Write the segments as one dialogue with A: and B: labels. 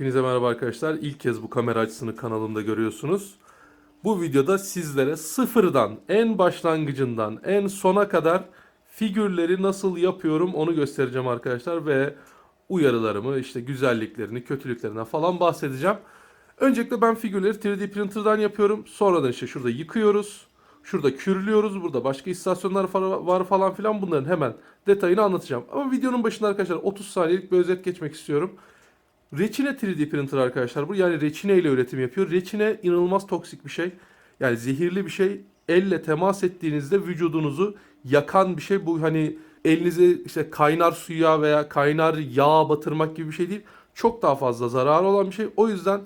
A: Hepinize merhaba arkadaşlar. İlk kez bu kamera açısını kanalımda görüyorsunuz. Bu videoda sizlere sıfırdan, en başlangıcından en sona kadar figürleri nasıl yapıyorum onu göstereceğim arkadaşlar ve uyarılarımı, işte güzelliklerini, kötülüklerinden falan bahsedeceğim. Öncelikle ben figürleri 3D printer'dan yapıyorum. Sonradan işte şurada yıkıyoruz. Şurada kürlüyoruz. Burada başka istasyonlar var falan filan. Bunların hemen detayını anlatacağım. Ama videonun başında arkadaşlar 30 saniyelik bir özet geçmek istiyorum. Reçine 3D printer arkadaşlar bu. Yani reçine ile üretim yapıyor. Reçine inanılmaz toksik bir şey. Yani zehirli bir şey. Elle temas ettiğinizde vücudunuzu yakan bir şey. Bu hani elinizi işte kaynar suya veya kaynar yağa batırmak gibi bir şey değil. Çok daha fazla zararı olan bir şey. O yüzden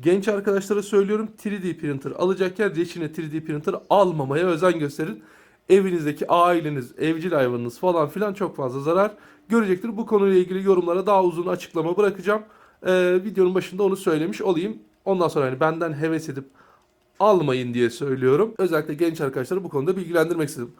A: genç arkadaşlara söylüyorum 3D printer alacakken reçine 3D printer almamaya özen gösterin. Evinizdeki aileniz, evcil hayvanınız falan filan çok fazla zarar görecektir. Bu konuyla ilgili yorumlara daha uzun açıklama bırakacağım. Ee, videonun başında onu söylemiş olayım. Ondan sonra hani benden heves edip almayın diye söylüyorum. Özellikle genç arkadaşları bu konuda bilgilendirmek istedim.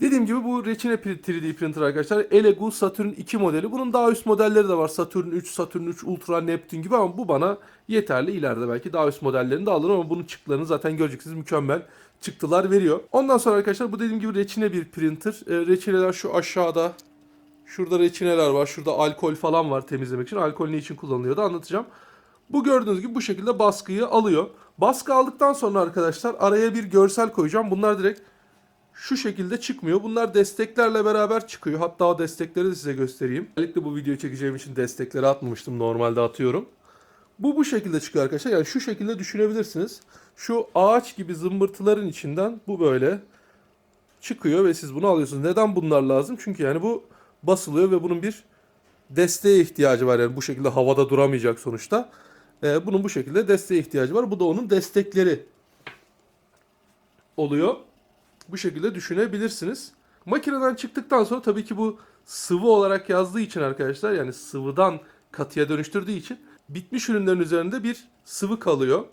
A: Dediğim gibi bu Retina 3D printer arkadaşlar Elegoo Saturn 2 modeli. Bunun daha üst modelleri de var. Saturn 3, Saturn 3 Ultra, Neptune gibi ama bu bana yeterli. İleride belki daha üst modellerini de alırım ama bunun çıktılarını zaten göreceksiniz. Mükemmel çıktılar veriyor. Ondan sonra arkadaşlar bu dediğim gibi Retina bir printer. E, reçineler şu aşağıda. Şurada reçineler var. Şurada alkol falan var temizlemek için. Alkol ne için kullanılıyor da anlatacağım. Bu gördüğünüz gibi bu şekilde baskıyı alıyor. Baskı aldıktan sonra arkadaşlar araya bir görsel koyacağım. Bunlar direkt şu şekilde çıkmıyor. Bunlar desteklerle beraber çıkıyor. Hatta o destekleri de size göstereyim. Özellikle bu videoyu çekeceğim için destekleri atmamıştım. Normalde atıyorum. Bu bu şekilde çıkıyor arkadaşlar. Yani şu şekilde düşünebilirsiniz. Şu ağaç gibi zımbırtıların içinden bu böyle çıkıyor ve siz bunu alıyorsunuz. Neden bunlar lazım? Çünkü yani bu basılıyor ve bunun bir desteğe ihtiyacı var. Yani bu şekilde havada duramayacak sonuçta. Ee, bunun bu şekilde desteğe ihtiyacı var. Bu da onun destekleri oluyor. Bu şekilde düşünebilirsiniz. Makineden çıktıktan sonra tabii ki bu sıvı olarak yazdığı için arkadaşlar yani sıvıdan katıya dönüştürdüğü için bitmiş ürünlerin üzerinde bir sıvı kalıyor.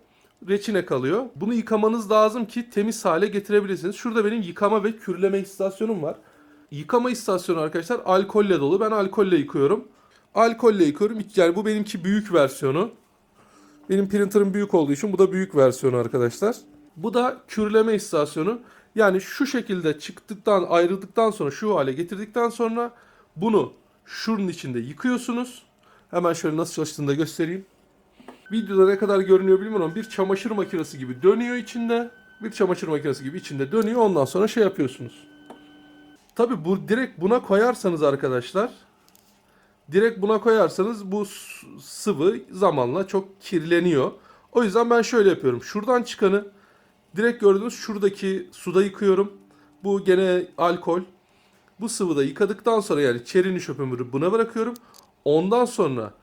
A: Reçine kalıyor. Bunu yıkamanız lazım ki temiz hale getirebilirsiniz. Şurada benim yıkama ve kürleme istasyonum var. Yıkama istasyonu arkadaşlar alkolle dolu. Ben alkolle yıkıyorum. Alkolle yıkıyorum. Yani bu benimki büyük versiyonu. Benim printer'ım büyük olduğu için bu da büyük versiyonu arkadaşlar. Bu da kürleme istasyonu. Yani şu şekilde çıktıktan ayrıldıktan sonra şu hale getirdikten sonra bunu şunun içinde yıkıyorsunuz. Hemen şöyle nasıl çalıştığını da göstereyim. Videoda ne kadar görünüyor bilmiyorum ama bir çamaşır makinesi gibi dönüyor içinde. Bir çamaşır makinesi gibi içinde dönüyor. Ondan sonra şey yapıyorsunuz. Tabi bu direkt buna koyarsanız arkadaşlar direkt buna koyarsanız bu sıvı zamanla çok kirleniyor. O yüzden ben şöyle yapıyorum. Şuradan çıkanı direkt gördüğünüz şuradaki suda yıkıyorum. Bu gene alkol. Bu sıvıda yıkadıktan sonra yani çerini şöpümürü buna bırakıyorum. Ondan sonra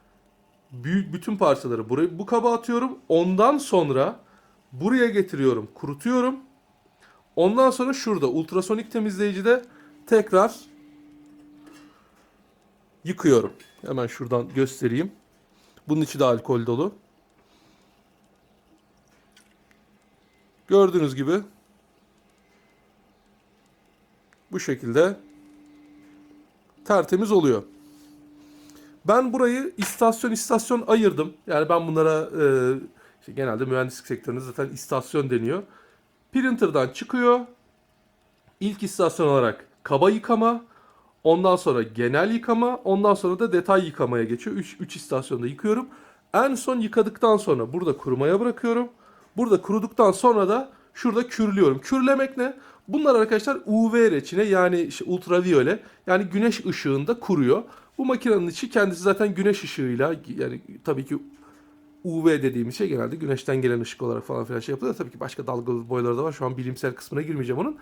A: büyük bütün parçaları buraya bu kaba atıyorum. Ondan sonra buraya getiriyorum, kurutuyorum. Ondan sonra şurada ultrasonik temizleyicide tekrar yıkıyorum. Hemen şuradan göstereyim. Bunun içi de alkol dolu. Gördüğünüz gibi bu şekilde tertemiz oluyor. Ben burayı istasyon istasyon ayırdım. Yani ben bunlara e, işte genelde mühendislik sektöründe zaten istasyon deniyor. Printer'dan çıkıyor. İlk istasyon olarak kaba yıkama, ondan sonra genel yıkama, ondan sonra da detay yıkamaya geçiyor. 3 istasyonda yıkıyorum. En son yıkadıktan sonra burada kurumaya bırakıyorum. Burada kuruduktan sonra da şurada kürlüyorum. Kürlemek ne? Bunlar arkadaşlar UV reçine yani işte ultraviyole yani güneş ışığında kuruyor. Bu makinenin içi kendisi zaten güneş ışığıyla yani tabii ki UV dediğimiz şey genelde güneşten gelen ışık olarak falan filan şey yapılıyor. Tabii ki başka dalgalı boyları da var. Şu an bilimsel kısmına girmeyeceğim onun.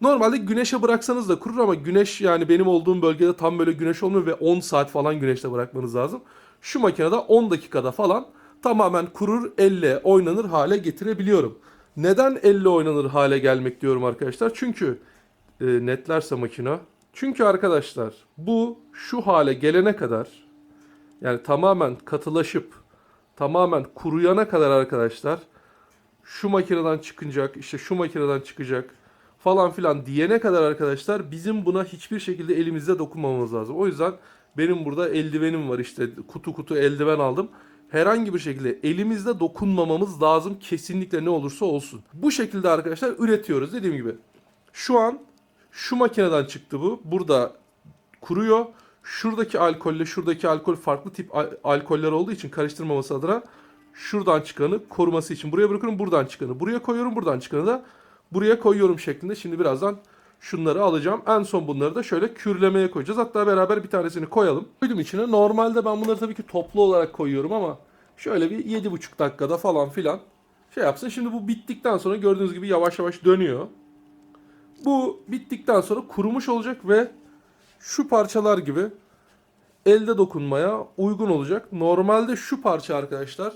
A: Normalde güneşe bıraksanız da kurur ama güneş yani benim olduğum bölgede tam böyle güneş olmuyor ve 10 saat falan güneşte bırakmanız lazım. Şu makinede 10 dakikada falan tamamen kurur, elle oynanır hale getirebiliyorum. Neden elle oynanır hale gelmek diyorum arkadaşlar? Çünkü e, netlerse makine. Çünkü arkadaşlar bu şu hale gelene kadar yani tamamen katılaşıp tamamen kuruyana kadar arkadaşlar şu makineden çıkacak, işte şu makineden çıkacak falan filan diyene kadar arkadaşlar bizim buna hiçbir şekilde elimizde dokunmamamız lazım. O yüzden benim burada eldivenim var işte kutu kutu eldiven aldım. herhangi bir şekilde elimizde dokunmamamız lazım kesinlikle ne olursa olsun. Bu şekilde arkadaşlar üretiyoruz dediğim gibi. Şu an şu makineden çıktı bu. Burada kuruyor. Şuradaki alkolle şuradaki alkol farklı tip al- alkoller olduğu için karıştırmaması adına şuradan çıkanı koruması için buraya bırakıyorum. Buradan çıkanı buraya koyuyorum. Buradan çıkanı da buraya koyuyorum şeklinde. Şimdi birazdan şunları alacağım. En son bunları da şöyle kürlemeye koyacağız. Hatta beraber bir tanesini koyalım. Koydum içine. Normalde ben bunları tabii ki toplu olarak koyuyorum ama şöyle bir 7,5 dakikada falan filan şey yapsın. Şimdi bu bittikten sonra gördüğünüz gibi yavaş yavaş dönüyor. Bu bittikten sonra kurumuş olacak ve şu parçalar gibi elde dokunmaya uygun olacak. Normalde şu parça arkadaşlar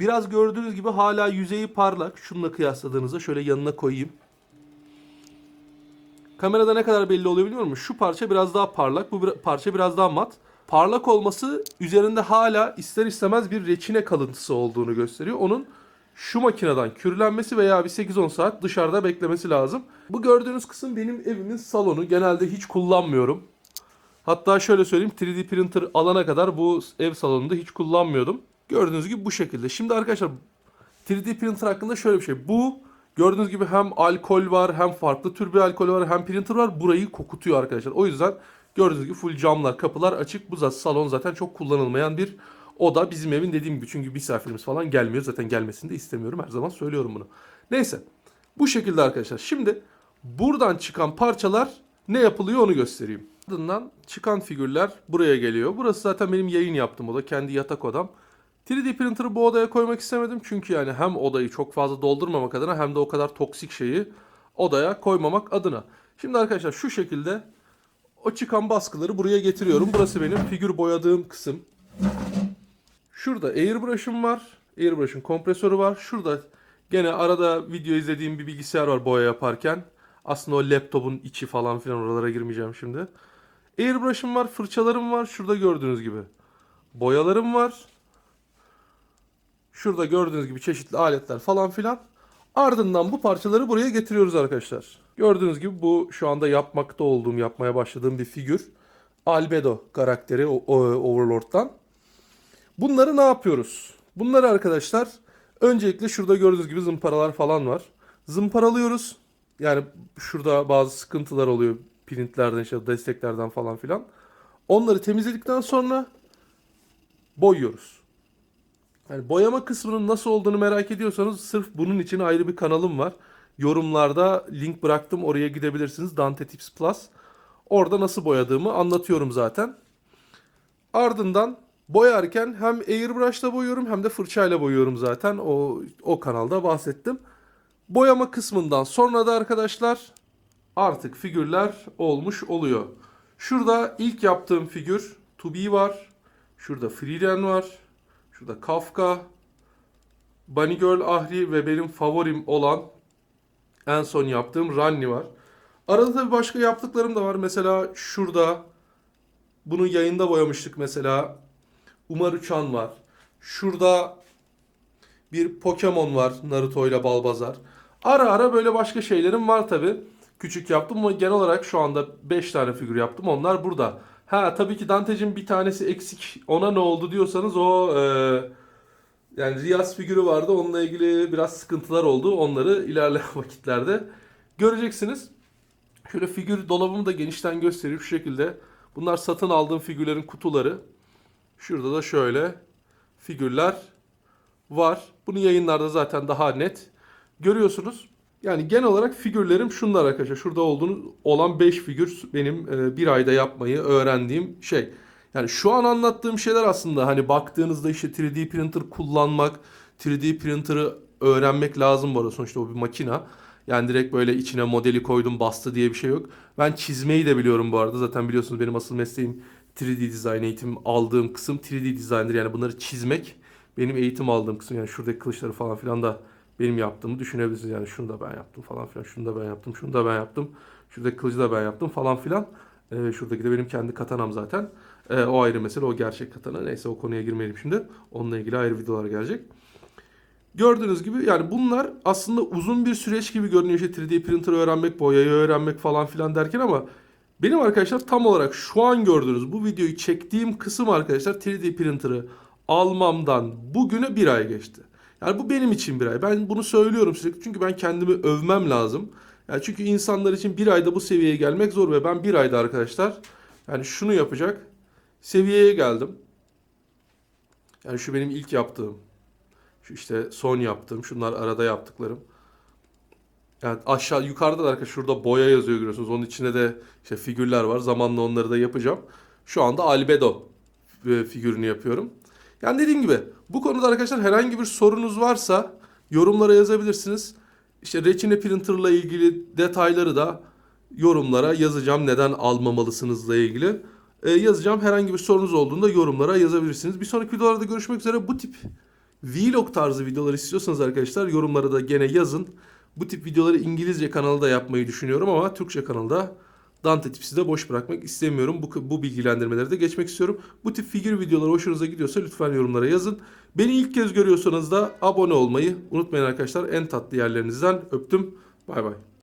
A: biraz gördüğünüz gibi hala yüzeyi parlak. Şununla kıyasladığınızda şöyle yanına koyayım. Kamerada ne kadar belli oluyor bilmiyorum. Şu parça biraz daha parlak, bu parça biraz daha mat. Parlak olması üzerinde hala ister istemez bir reçine kalıntısı olduğunu gösteriyor. Onun şu makineden kürlenmesi veya bir 8-10 saat dışarıda beklemesi lazım. Bu gördüğünüz kısım benim evimin salonu. Genelde hiç kullanmıyorum. Hatta şöyle söyleyeyim 3D printer alana kadar bu ev salonunda hiç kullanmıyordum. Gördüğünüz gibi bu şekilde. Şimdi arkadaşlar 3D printer hakkında şöyle bir şey. Bu gördüğünüz gibi hem alkol var hem farklı tür bir alkol var hem printer var. Burayı kokutuyor arkadaşlar. O yüzden gördüğünüz gibi full camlar kapılar açık. Bu zaten salon zaten çok kullanılmayan bir oda. Bizim evin dediğim gibi çünkü misafirimiz falan gelmiyor. Zaten gelmesini de istemiyorum. Her zaman söylüyorum bunu. Neyse. Bu şekilde arkadaşlar. Şimdi buradan çıkan parçalar ne yapılıyor onu göstereyim. Ardından çıkan figürler buraya geliyor. Burası zaten benim yayın yaptığım oda. Kendi yatak odam. 3D printer'ı bu odaya koymak istemedim. Çünkü yani hem odayı çok fazla doldurmamak adına hem de o kadar toksik şeyi odaya koymamak adına. Şimdi arkadaşlar şu şekilde o çıkan baskıları buraya getiriyorum. Burası benim figür boyadığım kısım. Şurada airbrush'ım var. Airbrush'ın kompresörü var. Şurada gene arada video izlediğim bir bilgisayar var boya yaparken. Aslında o laptopun içi falan filan oralara girmeyeceğim şimdi. Airbrush'ım var, fırçalarım var. Şurada gördüğünüz gibi. Boyalarım var. Şurada gördüğünüz gibi çeşitli aletler falan filan. Ardından bu parçaları buraya getiriyoruz arkadaşlar. Gördüğünüz gibi bu şu anda yapmakta olduğum, yapmaya başladığım bir figür. Albedo karakteri Overlord'dan. Bunları ne yapıyoruz? Bunları arkadaşlar öncelikle şurada gördüğünüz gibi zımparalar falan var. Zımparalıyoruz. Yani şurada bazı sıkıntılar oluyor printlerden işte desteklerden falan filan. Onları temizledikten sonra boyuyoruz. Yani boyama kısmının nasıl olduğunu merak ediyorsanız sırf bunun için ayrı bir kanalım var. Yorumlarda link bıraktım oraya gidebilirsiniz. Dante Tips Plus. Orada nasıl boyadığımı anlatıyorum zaten. Ardından boyarken hem airbrush'la boyuyorum hem de fırçayla boyuyorum zaten. O, o kanalda bahsettim. Boyama kısmından sonra da arkadaşlar artık figürler olmuş oluyor. Şurada ilk yaptığım figür To Be var. Şurada Freeren var. Şurada Kafka, Bunny Girl Ahri ve benim favorim olan en son yaptığım Ranni var. Arada tabii başka yaptıklarım da var. Mesela şurada bunu yayında boyamıştık mesela. Umar Uçan var. Şurada bir Pokemon var Naruto ile Balbazar. Ara ara böyle başka şeylerim var tabi. Küçük yaptım ama genel olarak şu anda 5 tane figür yaptım. Onlar burada. Ha tabii ki Dante'cim bir tanesi eksik. Ona ne oldu diyorsanız o e, yani Riyaz figürü vardı. Onunla ilgili biraz sıkıntılar oldu. Onları ilerleyen vakitlerde göreceksiniz. Şöyle figür dolabımı da genişten göstereyim şu şekilde. Bunlar satın aldığım figürlerin kutuları. Şurada da şöyle figürler var. Bunu yayınlarda zaten daha net görüyorsunuz. Yani genel olarak figürlerim şunlar arkadaşlar. Şurada olduğunu olan 5 figür benim e, bir ayda yapmayı öğrendiğim şey. Yani şu an anlattığım şeyler aslında hani baktığınızda işte 3D printer kullanmak, 3D printer'ı öğrenmek lazım bu arada. Sonuçta o bir makina. Yani direkt böyle içine modeli koydum bastı diye bir şey yok. Ben çizmeyi de biliyorum bu arada. Zaten biliyorsunuz benim asıl mesleğim 3D design eğitim aldığım kısım 3D design'dir. Yani bunları çizmek benim eğitim aldığım kısım. Yani şuradaki kılıçları falan filan da benim yaptığımı düşünebilirsiniz. Yani şunu da ben yaptım falan filan. Şunu da ben yaptım. Şunu da ben yaptım. Şuradaki kılıcı da ben yaptım falan filan. Ee, şuradaki de benim kendi katanam zaten. Ee, o ayrı mesele. O gerçek katana. Neyse o konuya girmeyelim şimdi. Onunla ilgili ayrı videolar gelecek. Gördüğünüz gibi yani bunlar aslında uzun bir süreç gibi görünüyor. İşte 3D printer öğrenmek, boyayı öğrenmek falan filan derken ama Benim arkadaşlar tam olarak şu an gördüğünüz bu videoyu çektiğim kısım arkadaşlar 3D printer'ı almamdan bugüne bir ay geçti. Yani bu benim için bir ay. Ben bunu söylüyorum sürekli çünkü ben kendimi övmem lazım. Yani çünkü insanlar için bir ayda bu seviyeye gelmek zor ve ben bir ayda arkadaşlar yani şunu yapacak seviyeye geldim. Yani şu benim ilk yaptığım. Şu işte son yaptığım. Şunlar arada yaptıklarım. Yani aşağı yukarıda da arkadaşlar şurada boya yazıyor görüyorsunuz. Onun içinde de işte figürler var. Zamanla onları da yapacağım. Şu anda albedo e, figürünü yapıyorum. Yani dediğim gibi bu konuda arkadaşlar herhangi bir sorunuz varsa yorumlara yazabilirsiniz. İşte reçine printerla ilgili detayları da yorumlara yazacağım. Neden almamalısınızla ilgili. E, yazacağım. Herhangi bir sorunuz olduğunda yorumlara yazabilirsiniz. Bir sonraki videolarda görüşmek üzere. Bu tip vlog tarzı videolar istiyorsanız arkadaşlar yorumlara da gene yazın. Bu tip videoları İngilizce kanalda yapmayı düşünüyorum ama Türkçe kanalda Dante Tips'i de boş bırakmak istemiyorum. Bu, bu bilgilendirmeleri de geçmek istiyorum. Bu tip figür videoları hoşunuza gidiyorsa lütfen yorumlara yazın. Beni ilk kez görüyorsanız da abone olmayı unutmayın arkadaşlar. En tatlı yerlerinizden öptüm. Bay bay.